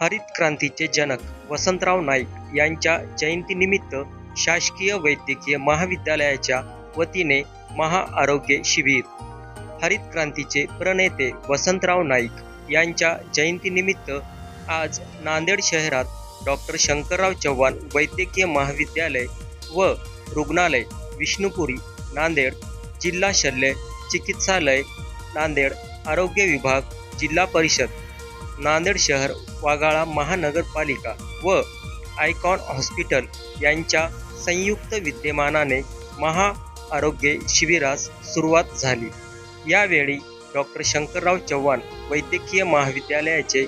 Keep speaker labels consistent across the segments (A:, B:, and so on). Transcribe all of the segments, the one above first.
A: हरित क्रांतीचे जनक वसंतराव नाईक यांच्या जयंतीनिमित्त शासकीय वैद्यकीय महाविद्यालयाच्या वतीने महाआरोग्य शिबिर. हरित क्रांतीचे प्रणेते वसंतराव नाईक यांच्या जयंतीनिमित्त आज नांदेड शहरात डॉक्टर शंकरराव चव्हाण वैद्यकीय महाविद्यालय व रुग्णालय विष्णुपुरी नांदेड जिल्हा शल्य चिकित्सालय नांदेड आरोग्य विभाग जिल्हा परिषद नांदेड शहर वाघाळा महानगरपालिका व आयकॉन हॉस्पिटल यांच्या संयुक्त विद्यमानाने महा आरोग्य शिबिरास सुरुवात झाली. यावेळी डॉक्टर शंकरराव चव्हाण वैद्यकीय महाविद्यालयाचे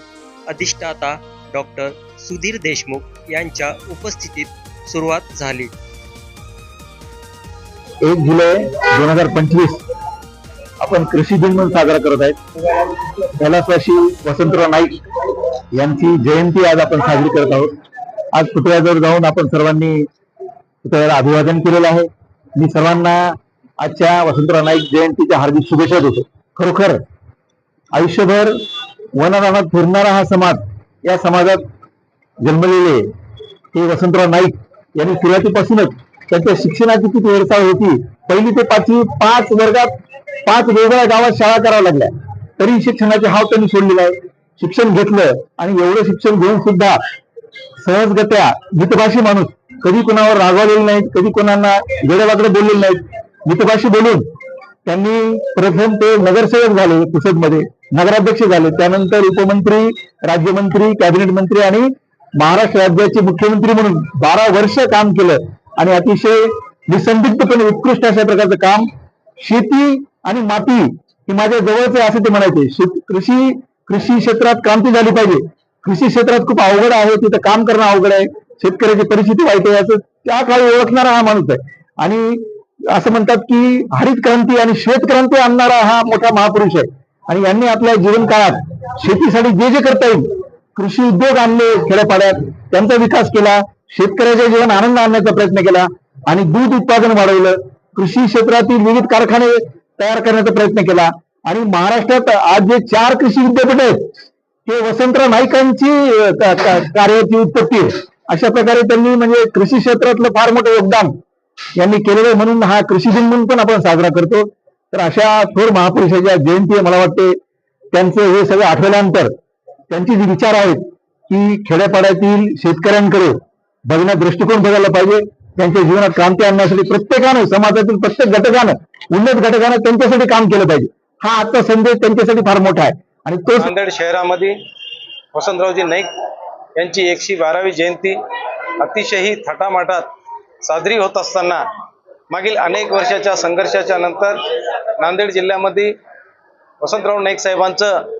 A: अधिष्ठाता डॉक्टर सुधीर देशमुख यांच्या उपस्थितीत सुरुवात झाली.
B: एक जुलै दोन हजार पंचवीस आपण कृषी दिन म्हणून साजरा करत आहेत. कैलासवासी वसंतराव नाईक यांची जयंती आज आपण साजरी करत आहोत. आज पुतळ्याजवळ जाऊन आपण सर्वांनी पुतळ्याला अभिवादन केलेलं आहे. मी सर्वांना आजच्या वसंतराव नाईक जयंतीच्या हार्दिक शुभेच्छा देतो. खरोखर आयुष्यभर वनरानात फिरणारा हा समाज या समाजात जन्मलेले हे वसंतराव नाईक यांनी सुरुवातीपासूनच त्यांच्या शिक्षणाची किती हेरसाळ होती पहिली ते पाचवी पाच वर्गात पाच वेगवेगळ्या गावात शाळा कराव्या लागल्या. तरी शिक्षणाचे हाव त्यांनी सोडलेला आहे शिक्षण घेतलं आणि एवढं शिक्षण घेऊन सुद्धा सहजगत्या मितभाषी माणूस कधी कोणावर रागवलेले नाहीत कधी कोणाला वेडेवाकडे बोललेले नाहीत मितभाषी बोलून त्यांनी प्रथम ते नगरसेवक झाले पुसदमध्ये नगराध्यक्ष झाले. त्यानंतर उपमंत्री राज्यमंत्री कॅबिनेट मंत्री आणि महाराष्ट्र राज्याचे मुख्यमंत्री म्हणून बारा वर्ष काम केलं. आणि अतिशय निसंदिग्धपणे उत्कृष्ट अशा प्रकारचं काम शेती आणि माती ही माझ्या जवळच आहे असं ते म्हणायचे. कृषी कृषी क्षेत्रात क्रांती झाली पाहिजे. कृषी क्षेत्रात खूप अवघड आहे तिथं काम करणं अवघड आहे शेतकऱ्याची परिस्थिती वाईट आहे असं त्या काळी ओळखणारा हा माणूस आहे. आणि असं म्हणतात की हरित क्रांती आणि श्वेत क्रांती आणणारा हा मोठा महापुरुष आहे. आणि यांनी आपल्या जीवन काळात शेतीसाठी जे जे करता येईल कृषी उद्योग आणले खेड्यापाड्यात त्यांचा विकास केला शेतकऱ्याच्या जीवन आनंद आणण्याचा प्रयत्न केला आणि दूध उत्पादन वाढवलं. कृषी क्षेत्रातील विविध कारखाने तयार करण्याचा प्रयत्न केला. आणि महाराष्ट्रात आज जे चार कृषी विद्यापीठ आहेत ते वसंतराव नाईकांची कार्याची उत्पत्ती आहे. अशा प्रकारे त्यांनी म्हणजे कृषी क्षेत्रातलं फार मोठं योगदान यांनी केलेलं आहे म्हणून हा कृषी दिन म्हणून पण आपण साजरा करतो. तर अशा थोर महापुरुषाच्या जयंती आहे मला वाटते त्यांचं हे सगळं आठवल्यानंतर त्यांचे जे विचार आहेत की खेड्यापाड्यातील शेतकऱ्यांकडे बघण्यात दृष्टिकोन बघायला पाहिजे. त्यांच्या जीवनात क्रांती आणण्यासाठी प्रत्येकानं समाजातील प्रत्येक घटकानं उन्नत घटकानं त्यांच्यासाठी काम केलं पाहिजे. हा आजचा संदेश त्यांच्यासाठी फार मोठा आहे. आणि तो
C: नांदेड शहरामध्ये वसंतरावजी नाईक यांची एकशे बारावी जयंती अतिशय थाटामाटात साजरी होत असताना मागील अनेक वर्षाच्या संघर्षाच्या नंतर नांदेड जिल्ह्यामध्ये वसंतराव नाईक साहेबांचं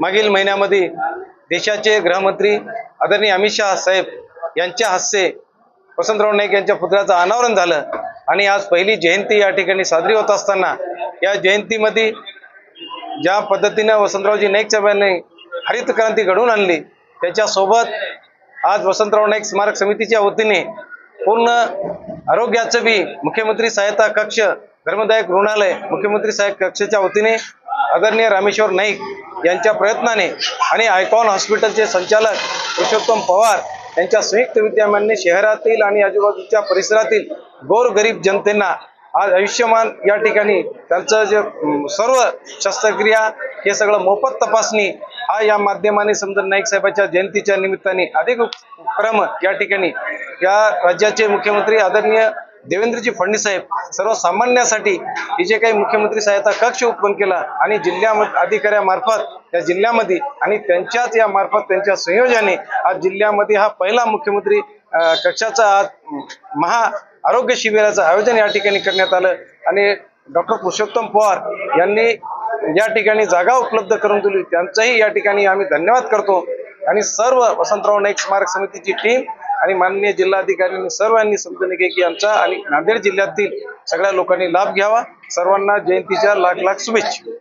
C: मागील महिन्यामध्ये देशाचे गृहमंत्री आदरणीय अमित शहा साहेब यांच्या हस्ते वसंतराव नाईक यांच्या पुतळ्याचं अनावरण झालं. आणि आज पहिली जयंती या ठिकाणी साजरी होत असताना या जयंतीमध्ये ज्या पद्धतीनं वसंतरावजी नाईक साहेबांनी हरित क्रांती घडवून आणली त्याच्यासोबत आज वसंतराव नाईक स्मारक समितीच्या वतीने पूर्ण आरोग्याचं बी मुख्यमंत्री सहायता कक्ष धर्मदायक रुग्णालय मुख्यमंत्री सहाय्यक कक्षाच्या वतीने आदरणीय रामेश्वर नाईक यांच्या प्रयत्नाने आणि आयकॉन हॉस्पिटलचे संचालक पुरुषोत्तम पवार यांच्या संयुक्त विद्यमाने शहरातील आणि आजूबाजूच्या परिसरातील गोरगरीब जनतेना आज आयुष्यमान या ठिकाणी त्यांचं जे सर्व शस्त्रक्रिया हे सगळं मोफत तपासणी हा या माध्यमाने समजा नाईक साहेबांच्या जयंतीच्या निमित्ताने अधिक उपक्रम या ठिकाणी या राज्याचे मुख्यमंत्री आदरणीय देवेंद्रजी फडणवीस साहेब सर्वसामान्यासाठी हे जे काही मुख्यमंत्री सहायता कक्ष उत्पन्न केला आणि जिल्ह्या अधिकाऱ्यामार्फत या जिल्ह्यामध्ये आणि त्यांच्याच या मार्फत त्यांच्या संयोजनाने आज जिल्ह्यामध्ये हा पहिला मुख्यमंत्री कक्षाचा आज महा आरोग्य शिबिराचं आयोजन या ठिकाणी करण्यात आलं. आणि डॉक्टर पुरुषोत्तम पवार यांनी या ठिकाणी जागा उपलब्ध करून दिली. त्यांचाही या ठिकाणी आम्ही धन्यवाद करतो. आणि सर्व वसंतराव नाईक स्मारक समितीची टीम आणि माननीय जिल्हाधिकाऱ्यांनी सर्वांनी समजून घे की आमचा आणि नांदेड जिल्ह्यातील सगळ्या लोकांनी लाभ घ्यावा. सर्वांना जयंतीच्या लाख लाख शुभेच्छा.